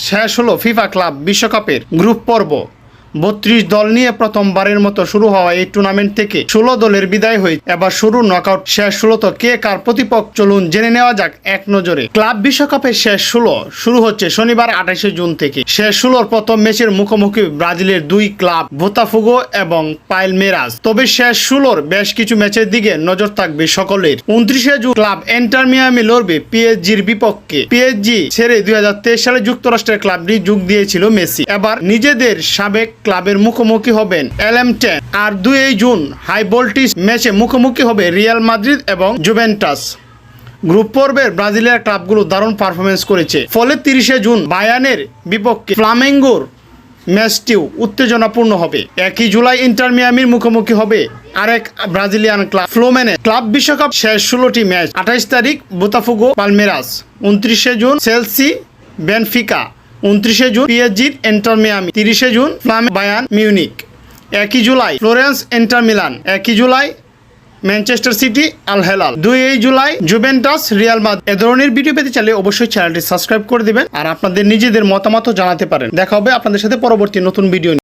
শেষ হলো FIFA club বিশ্বকাপের গ্রুপ পর্ব। বত্রিশ দল নিয়ে প্রথমবারের মতো শুরু হওয়া এই টুর্নামেন্ট থেকে ষোলো দলের বিদায় হয়ে এবার শুরু নকআউট শেষ ষোলোতে কে কার প্রতিপক্ষ? চলুন জেনে নেওয়া যাক এক নজরে। ক্লাব বিশ্বকাপের শেষ ষোলো শুরু হচ্ছে শনিবার আঠাশে জুন থেকে। শেষ ষোলোর প্রথম ম্যাচের মুখোমুখি ব্রাজিলের দুই ক্লাব ভোতাফুগো এবং পাইল মেরাজ তবে শেষ ষোলোর বেশ কিছু ম্যাচের দিকে নজর থাকবে সকলের। উনত্রিশে জুন ক্লাব এন্টার মিয়ামি লড়বে পিএসজির বিপক্ষে। পিএসজি ছেড়ে দুই হাজার তেইশ সালে যুক্তরাষ্ট্রের ক্লাবটি যোগ দিয়েছিল মেসি। এবার নিজেদের সাবেক ক্লাবের মুখোমুখি হবেন এলএম টেন। আর দুই জুন হাই ভোল্টেজ ম্যাচে মুখোমুখি হবে রিয়াল মাদ্রিদ এবং জুভেন্টাস। গ্রুপ পর্বের ব্রাজিলের ক্লাবগুলো দারুণ পারফরমেন্স করেছে। ফলে তিরিশে জুন বায়ানের বিপক্ষে ফ্লামেঙ্গোর ম্যাচটিও উত্তেজনাপূর্ণ হবে। একই জুলাই ইন্টার মিয়ামির মুখোমুখি হবে আরেক ব্রাজিলিয়ান ক্লাব ফ্লোমেনে। ক্লাব বিশ্বকাপ শেষ ষোলোটি ম্যাচ। আঠাইশ তারিখ বোতাফুগো পালমেরাস। উনত্রিশে জুন সেলসি বেনফিকা। উনত্রিশে জুন পিএসজির এন্টার মিয়ামি, তিরিশে জুন ফ্লামে বায়ান মিউনিক। একই জুলাই ফ্লোরেন্স এন্টার মিলান, একই July Manchester City Al Hilal, দুই জুলাই জুবেন্টাস রিয়াল মাদ এ ধরনের ভিডিও পেতে চাইলে অবশ্যই চ্যানেলটি সাবস্ক্রাইব করে দিবেন আর আপনাদের নিজেদের মতামতও জানাতে পারেন। দেখা হবে আপনাদের সাথে পরবর্তী নতুন ভিডিও।